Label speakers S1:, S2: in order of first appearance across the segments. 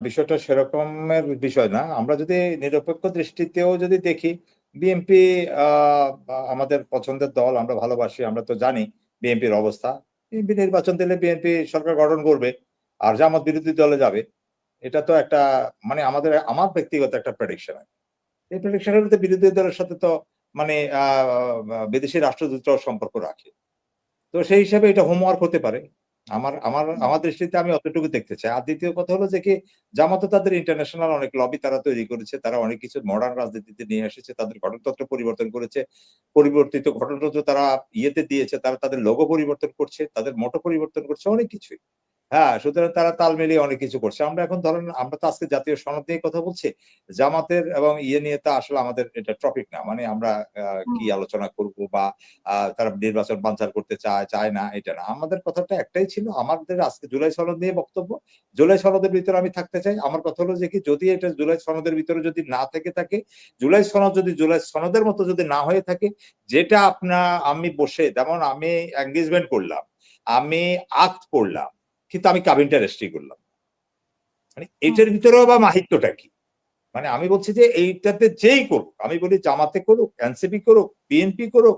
S1: বিষয়টা সেরকমের বিষয় না। আমরা যদি নিরপেক্ষ দৃষ্টিতেও যদি দেখি বিএনপি আমাদের পছন্দের দল, আমরা ভালোবাসি, আমরা তো জানি বিএনপির অবস্থা। বিএনপি নির্বাচন দিলে বিএনপি সরকার গঠন করবে, আর জামাত বিরোধী দলে যাবে। এটা তো একটা মানে আমাদের, আমার ব্যক্তিগত একটা প্রেডিকশন এই প্রেডিকশনের মধ্যে বিরোধী দলের সাথে তো মানে বিদেশি রাষ্ট্রদূতরাও সম্পর্ক রাখে। তো সেই হিসাবে এটা হোমওয়ার্ক হতে পারে। আমার আমার আমার দৃষ্টিতে আমি অতটুকু দেখতে চাই। আর দ্বিতীয় কথা হলো যে কি, জামাতো তাদের ইন্টারন্যাশনাল অনেক লবি তারা তৈরি করেছে, তারা অনেক কিছু মডার্ন রাজনীতিতে নিয়ে এসেছে, তাদের ঘটনতত্ত্ব পরিবর্তন করেছে, পরিবর্তিত ঘটনতত্ত্ব তারা ইয়েতে দিয়েছে, তারা তাদের লোগো পরিবর্তন করছে, তাদের মোটো পরিবর্তন করছে, অনেক কিছুই। হ্যাঁ সুতরাং তারা তাল মিলিয়ে অনেক কিছু করছে। আমরা এখন ধরেন আমরা তো আজকে জাতীয় সনদ নিয়ে কথা বলছি। জামাতের এবং ইয়ে নিয়ে তো আসলে আমাদের এটা টপিক না। মানে আমরা কি আলোচনা করব বা তারা নির্বাচন বাঞ্চার করতে চায় চায় না এটা না। আমাদের কথাটা একটাই ছিল আমাদের আজকে জুলাই সনদ নিয়ে বক্তব্য। জুলাই সনদের ভিতরে আমি থাকতে চাই। আমার কথা হলো যে কি যদি এটা জুলাই সনদের ভিতরে যদি না থেকে থাকে জুলাই সনদ যদি জুলাই সনদের মতো যদি না হয়ে থাকে যেটা আপনার আমি বসে যেমন আমি এঙ্গেজমেন্ট করলাম আমি আক্ত করলাম কিন্তু আমি কাবিনটা রেজিস্ট্রি করলাম। মানে এইটার ভিতরেও বা মাহিত্যটা কি? মানে আমি বলছি যে এইটাতে যেই করুক আমি বলি জামাতে করুক এনসিপি করুক বিএনপি করুক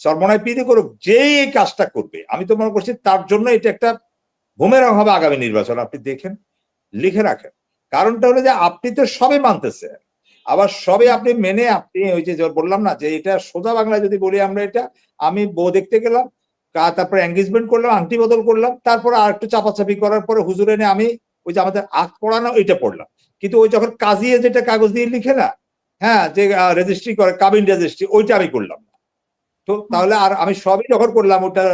S1: সর্বনয় পিডি করুক যেই এই কাজটা করবে আমি তো মনে করছি তার জন্য এটা একটা ভূমেরং হবে আগামী নির্বাচন আপনি দেখেন লিখে রাখেন। কারণটা হলো যে আপনি তো সবে মানতেছেন আবার সবে আপনি মেনে আপনি ওই যে বললাম না যে এটা সোজা বাংলায় যদি বলি আমরা এটা আমি বউ দেখতে গেলাম তারপরে এঙ্গেজমেন্ট করলাম, আংটি বদল করলাম, তারপরে আর একটু চাপাচাপি করার পরে হুজুর এনে আমি ওই যে আমাদের আখ পড়ানো ওইটা পড়লাম। কিন্তু ওই যখন কাজিয়ে যেটা কাগজ দিয়ে লিখে না হ্যাঁ যে রেজিস্ট্রি করে কাবিন রেজিস্ট্রি ওইটা আমি করলাম না। তো তাহলে আর আমি সবই যখন করলাম, ওটা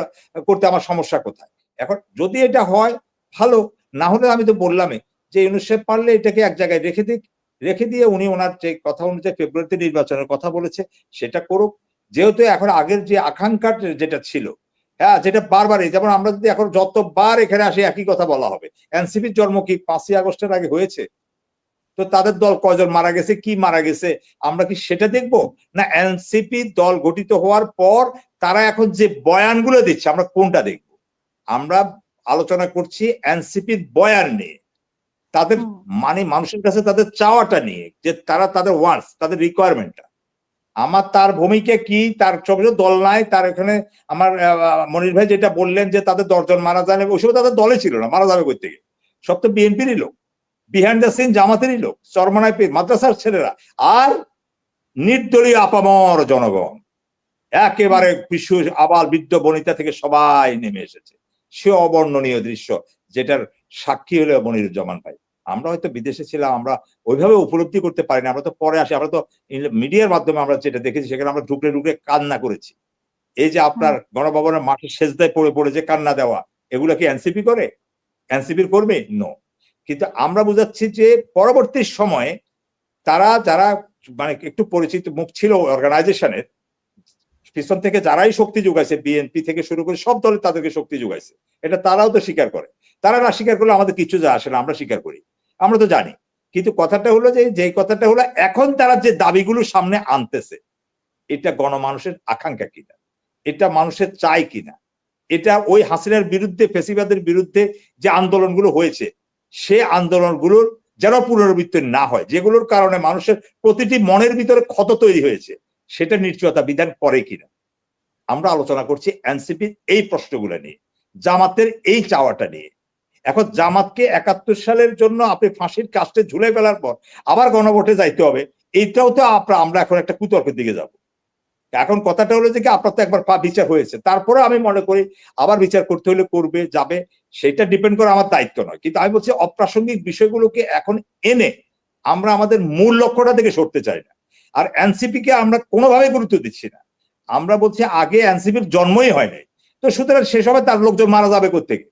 S1: করতে আমার সমস্যা কোথায়? এখন যদি এটা হয়, ভালো। না হলে আমি তো বললামই যে ইউনুসেফ পারলে এটাকে এক জায়গায় রেখে দিক। রেখে দিয়ে উনি ওনার যে কথা অনুযায়ী ফেব্রুয়ারিতে নির্বাচনের কথা বলেছে, সেটা করুক। যেহেতু এখন আগের যে আকাঙ্ক্ষার যেটা ছিল হ্যাঁ যেটা বারবারই যেমন আমরা যদি এখন যতবার এখানে আসি একই কথা বলা হবে। এনসিপির জন্ম কি পাঁচই আগস্টের আগে হয়েছে? তো তাদের দল কয়জন মারা গেছে কি মারা গেছে আমরা কি সেটা দেখব? না এনসিপি দল গঠিত হওয়ার পর তারা এখন যে বয়ানগুলো দিচ্ছে আমরা কোনটা দেখব? আমরা আলোচনা করছি এনসিপির বয়ান নিয়ে। তাদের মানে মানুষের কাছে তাদের চাওয়াটা নিয়ে যে তারা তাদের ওয়ান্স তাদের রিকোয়ারমেন্টটা আমার তার ভূমিকা কি? তার সবকিছু দল নাই, তার এখানে আমার মনির ভাই যেটা বললেন যে তাদের দশজন মারা যায় ওইসব তাদের দলে ছিল না, মারা যাবে কই থেকে? সব তো বিএনপিরই লোক বিহাইন্ড দ্য সিন জামাতেরই লোক, চরমনায় মাদ্রাসার ছেলেরা আর নির্দলীয় আপামর জনগণ। একেবারে বিশ্ব আবার বৃদ্ধ বনিতা থেকে সবাই নেমে এসেছে। সে অবর্ণনীয় দৃশ্য, যেটার সাক্ষী হলো মনিরুজ্জামান ভাই। আমরা হয়তো বিদেশে ছিলাম আমরা ওইভাবে উপলব্ধি করতে পারি না আমরা তো পরে আসি আমরা তো মিডিয়ার মাধ্যমে আমরা যেটা দেখেছি সেখানে আমরা ঢুকলে ঢুকলে কান্না করেছি। এই যে আপনার গণভবনের মাঠে সেজদায় পড়ে পড়ে যে কান্না দেওয়া এগুলো কি এনসিপি করে? এনসিপির করবে নো কিন্তু আমরা বুঝাচ্ছি যে পরবর্তী সময়ে তারা যারা মানে একটু পরিচিত মুখ ছিল অর্গানাইজেশনের পিছন থেকে যারাই শক্তি যোগাইছে বিএনপি থেকে শুরু করে সব দলে তাদেরকে শক্তি যোগাইছে এটা তারাও তো স্বীকার করে। তারা না স্বীকার করলে আমাদের কিছু যা আসে না আমরা স্বীকার করি। আমরা তো জানি। কিন্তু কথাটা হলো যে যে কথাটা হলো, এখন তারা যে দাবিগুলো সামনে আনতেছে, এটা গণমানুষের আকাঙ্ক্ষা কিনা? এটা মানুষের চাই কিনা? এটা ওই হাসিনার বিরুদ্ধে, ফেসিবাদের বিরুদ্ধে যে আন্দোলনগুলো হয়েছে, সে আন্দোলনগুলোর যেন পুনরাবৃত্তি না হয়, যেগুলোর কারণে মানুষের প্রতিটি মনের ভিতরে ক্ষত তৈরি হয়েছে, সেটা নিশ্চয়তা বিধান করে কিনা? আমরা আলোচনা করছি এনসিপির এই প্রশ্নগুলো নিয়ে, জামাতের এই চাওয়াটা নিয়ে। এখন জামাতকে একাত্তর সালের জন্য আপনি ফাঁসির কাস্টে ঝুলে ফেলার পর আবার গণভোটে যাইতে হবে, এইটাও তো আপনার আমরা এখন একটা কুতর্কের দিকে যাব। এখন কথাটা হলো যে কি, আপনার তো একবার বিচার হয়েছে, তারপরে আমি মনে করি আবার বিচার করতে হলে করবে, যাবে, সেটা ডিপেন্ড করে আমার দায়িত্ব নয়। কিন্তু আমি বলছি, অপ্রাসঙ্গিক বিষয়গুলোকে এখন এনে আমরা আমাদের মূল লক্ষ্যটা থেকে সরতে চাই না। আর এনসিপি কে আমরা কোনোভাবে গুরুত্ব দিচ্ছি না। আমরা বলছি, আগে এনসিপির জন্মই হয় নাই। তো সুতরাং সে সময় তার লোকজন মারা যাবে কোথেকে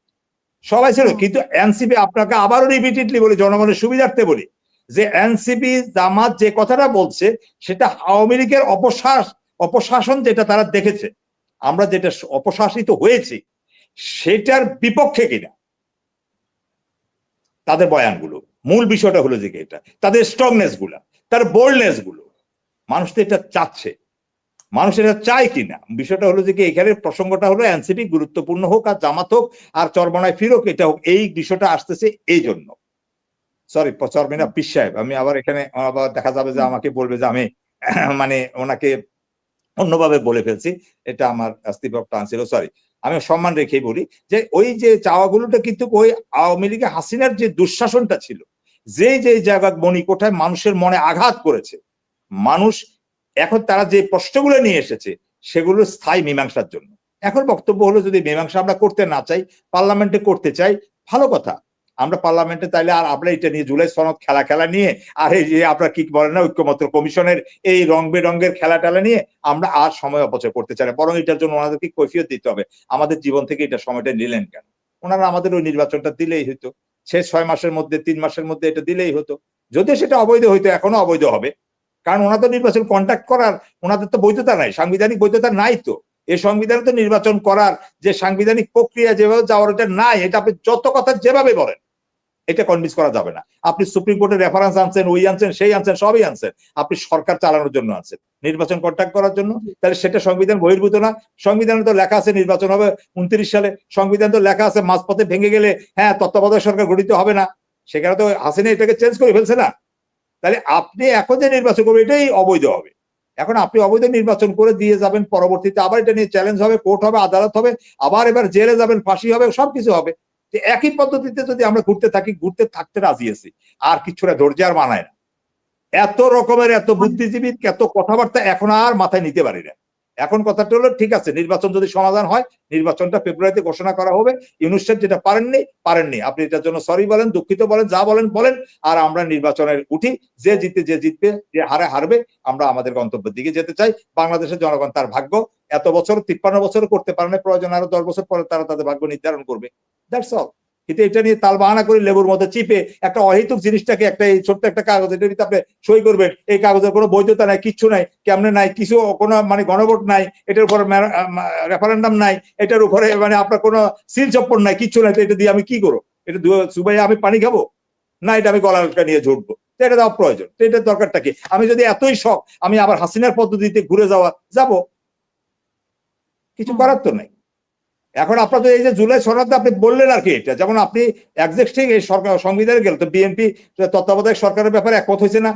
S1: সবাই ছিল কিন্তু এনসিপি আপনাকে আবারও রিপিটেডলি বলি, জনগণের সুবিধার্থে বলি, যে এনসিপি জামাত যে কথাটা বলছে, সেটা আওয়ামী লীগের অপশ্বাস অপশাসন যেটা তারা দেখেছে, আমরা যেটা অপশাসিত হয়েছি, সেটার বিপক্ষে কিনা? তাদের বয়ানগুলো। মূল বিষয়টা হলো যে এটা? তাদের স্ট্রংনেসগুলা, তার বোল্ডনেসগুলো। মানুষ তো এটা চাচ্ছে। মানুষ এটা চায় কিনা? বিষয়টা হলো যে কি, এখানে প্রসঙ্গটা হলো এনসিপি গুরুত্বপূর্ণ হোক আর জামাত হোক আর চরমনায় ফিরোক, এটা হোক, এই বিষয়টা আসতেছে এই জন্য সরি চরমিনা পিস সাহেব, আমি আবার এখানে আবার দেখা যাবে যে আমাকে বলবে যে আমি মানে ওনাকে অন্যভাবে বলে ফেলছি, এটা আমার স্ত্রীপক্ষ আনছিল সরি আমি সম্মান রেখেই বলি যে ওই যে চাওয়াগুলোটা কিন্তু ওই আওয়ামী লীগে হাসিনার যে দুঃশাসনটা ছিল যে যে জায়গা মণিকোঠায় মানুষের মনে আঘাত করেছে, মানুষ এখন তারা যে প্রশ্নগুলো নিয়ে এসেছে, সেগুলো স্থায়ী মীমাংসার জন্য। এখন বক্তব্য হলো, যদি মীমাংসা আমরা করতে না চাই, পার্লামেন্টে করতে চাই, ভালো কথা। আমরা পার্লামেন্টে তাইলে আর আমরা এটা নিয়ে জুলাই সনদ খেলা খেলা নিয়ে, আর এই যে আপনার কি বলেন না ঐক্যমত্র কমিশনের এই রং বেরঙের খেলা টেলা নিয়ে, আমরা আর সময় অপচয় করতে চাই না। বরং এটার জন্য ওনাদেরকে কৈফিয়ত দিতে হবে। আমাদের জীবন থেকে এটা সময়টা নিলেন কেন? ওনারা আমাদের ওই নির্বাচনটা দিলেই হতো শেষ ছয় মাসের মধ্যে, তিন মাসের মধ্যে এটা দিলেই হতো। যদি সেটা অবৈধ হইতো, এখনও অবৈধ হবে। কারণ ওনাদের নির্বাচন কন্ট্যাক্ট করার, ওনাদের তো বৈধতা নাই, সাংবিধানিক বৈধতা নাই তো। এই সংবিধানে তো নির্বাচন করার যে সাংবিধানিক প্রক্রিয়া যেভাবে যাওয়ার এটা নাই, এটা আপনি যত কথা যেভাবে বলেন, এটা কনভিন্স করা যাবে না। আপনি সুপ্রিম কোর্টের রেফারেন্স আনছেন, ওই আনছেন, সেই আনছেন, সবই আনছেন। আপনি সরকার চালানোর জন্য আনছেন। নির্বাচন কন্ট্যাক্ট করার জন্য। তাহলে সেটা সংবিধান বহির্ভূত না। সংবিধানে তো লেখা আছে নির্বাচন হবে উনত্রিশ সালে। সংবিধান তো লেখা আছে মাঝপথে ভেঙে গেলে হ্যাঁ তত্ত্বাবধায়ক সরকার গঠিত হবে না। সেখানে তো হাসিনা এটাকে চেঞ্জ করে ফেলছে না। তাহলে আপনি এখন যে নির্বাচন করবেন এটাই অবৈধ হবে। এখন আপনি অবৈধ নির্বাচন করে দিয়ে যাবেন পরবর্তীতে আবার এটা নিয়ে চ্যালেঞ্জ হবে কোর্ট হবে আদালত হবে আবার এবার জেলে যাবেন ফাঁসি হবে সবকিছু হবে। যে একই পদ্ধতিতে যদি আমরা ঘুরতে থাকি ঘুরতে থাকতে রাজি আছি। আর কিছুটা ধৈর্য আর মানায় না। এত রকমের এত বুদ্ধিজীবী এত কথাবার্তা এখন আর মাথায় নিতে পারি না। এখন কথাটা হলো, ঠিক আছে, নির্বাচন যদি সমাধান হয়, নির্বাচনটা ফেব্রুয়ারিতে ঘোষণা করা হবে। ইউনুসেফ যেটা পারেননি পারেননি। আপনি এটার জন্য সরি বলেন, দুঃখিত বলেন, যা বলেন বলেন, আর আমরা নির্বাচনের উঠি। যে জিতে যে জিতবে, যে হারে হারবে, আমরা আমাদের গন্তব্যের দিকে যেতে চাই। বাংলাদেশের জনগণ তার ভাগ্য। এত বছর, তিপ্পান্ন বছর করতে পারে না প্রয়োজন আরও দশ বছর পরে তারা তাদের ভাগ্য নির্ধারণ করবে। দ্যাটস অল কিন্তু এটা নিয়ে তাল বাহানা করে লেবুর মতো চিপে একটা অহেতুক জিনিসটাকে একটা এই ছোট্ট একটা কাগজ এটার ভিতরে আপনি সই করবেন। এই কাগজের কোনো বৈধতা নাই কিচ্ছু নাই কেমনে নাই কিছু কোনো মানে গণভোট নাই এটার উপর রেফারেন্ডাম নাই এটার উপরে মানে আপনার কোনো সিল চপ্পর নাই কিচ্ছু নাই তো এটা দিয়ে আমি কি করব? এটা সুবাই আমি পানি খাব? না এটা আমি গলাটা নিয়ে ঝুটবো তো এটা দেওয়া প্রয়োজন। তো এটার দরকারটা কি? আমি যদি এতই শখ আমি আবার হাসিনার পদ্ধতিতে ঘুরে যাওয়া যাব? কিছু করার তো নাই। এখন আপনাদের এই যে জুলাই সনদ আপনি বললেন আর কি, এটা যেমন আপনি একজাক্ট এই সরকার সংবিধানে গেল তো বিএনপি তত্ত্বাবধায়ক সরকারের ব্যাপারে একমত হয়েছে না?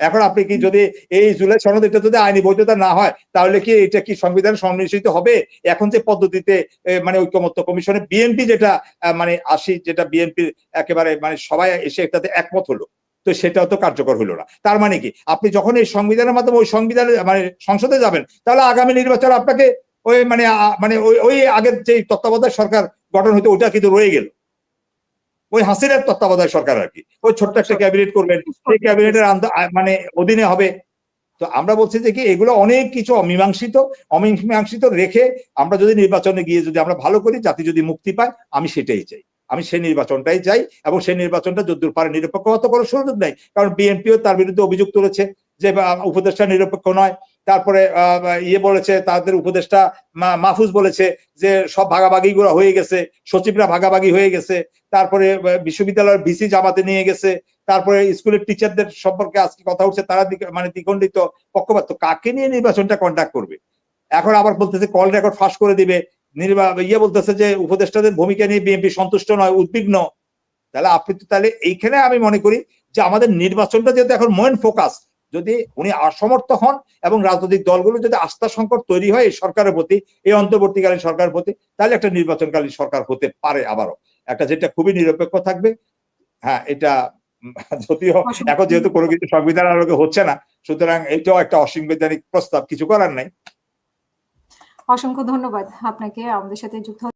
S1: এখন আপনি কি যদি এই জুলাই সনদ এটা যদি আইনি বৈধতা না হয়, তাহলে কি এটা কি সংবিধান সন্নিবেশিত হবে? এখন যে পদ্ধতিতে মানে ঐক্যমত্য কমিশনে বিএনপি যেটা মানে আসি যেটা বিএনপির একেবারে মানে সবাই এসে এটাতে একমত হলো, তো সেটাও তো কার্যকর হলো না। তার মানে কি, আপনি যখন এই সংবিধানের মাধ্যমে ওই সংবিধানে মানে সংসদে যাবেন, তাহলে আগামী নির্বাচন আপনাকে ওই মানে মানে ওই ওই আগের যে তত্ত্বাবধায়ক সরকার গঠন হইতো ওইটা কিন্তু রয়ে গেল। ওই হাসিনার তত্ত্বাবধায়ক সরকার আর কি। ওই ছোট্ট একটা ক্যাবিনেট করবেন, সেই ক্যাবিনেটের মানে অধীনে হবে। তো আমরা বলছি যে কি, এগুলো অনেক কিছু অমীমাংসিত অমীমাংসিত রেখে আমরা যদি নির্বাচনে গিয়ে যদি আমরা ভালো করি, জাতি যদি মুক্তি পায়, আমি সেটাই চাই। আমি সেই নির্বাচনটাই চাই এবং সেই নির্বাচনটা যদ্দূর পারে নিরপেক্ষ হতে কোনো সুযোগ নেই। কারণ বিএনপিও তার বিরুদ্ধে অভিযোগ তুলেছে যে উপদেষ্টা নিরপেক্ষ নয়। তারপরে ইয়ে বলেছে, তাদের উপদেষ্টা মাহফুজ বলেছে যে সব ভাগাভাগি গুলো হয়ে গেছে, সচিবরা ভাগাভাগি হয়ে গেছে, তারপরে বিশ্ববিদ্যালয়ের ভিসি জামাতে নিয়ে গেছে, তারপরে স্কুলের টিচারদের সম্পর্কে আজকে কথা উঠছে, তারা মানে দ্বিখণ্ডিত পক্ষপাত। কাকে নিয়ে নির্বাচনটা কন্ডাক্ট করবে? এখন আবার বলতেছে কল রেকর্ড ফাঁস করে দিবে। ইয়ে বলতেছে যে, উপদেষ্টাদের ভূমিকা নিয়ে বিএনপি সন্তুষ্ট নয়, উদ্বিগ্ন। তাহলে আপনি তো তাহলে এইখানে আমি মনে করি যে আমাদের নির্বাচনটা যেহেতু এখন মেন ফোকাস যদি উনি অসমর্থ হন এবং রাজনৈতিক দলগুলো যদি আস্থা সংকট তৈরি হয় এই সরকারের প্রতি, এই অন্তর্বর্তীকালীন সরকারের প্রতি, তাহলে একটা নির্বাচনকালীন সরকার হতে পারে আবারও। একটা যেটা খুবই নিরপেক্ষ থাকবে। হ্যাঁ এটা যদিও এখন যেহেতু কোনো কিছু সংবিধান আলোকে হচ্ছে না, সুতরাং এটাও একটা অসাংবিধানিক প্রস্তাব, কিছু করার নাই।
S2: অসংখ্য ধন্যবাদ আপনাকে, আমাদের সাথে যুক্ত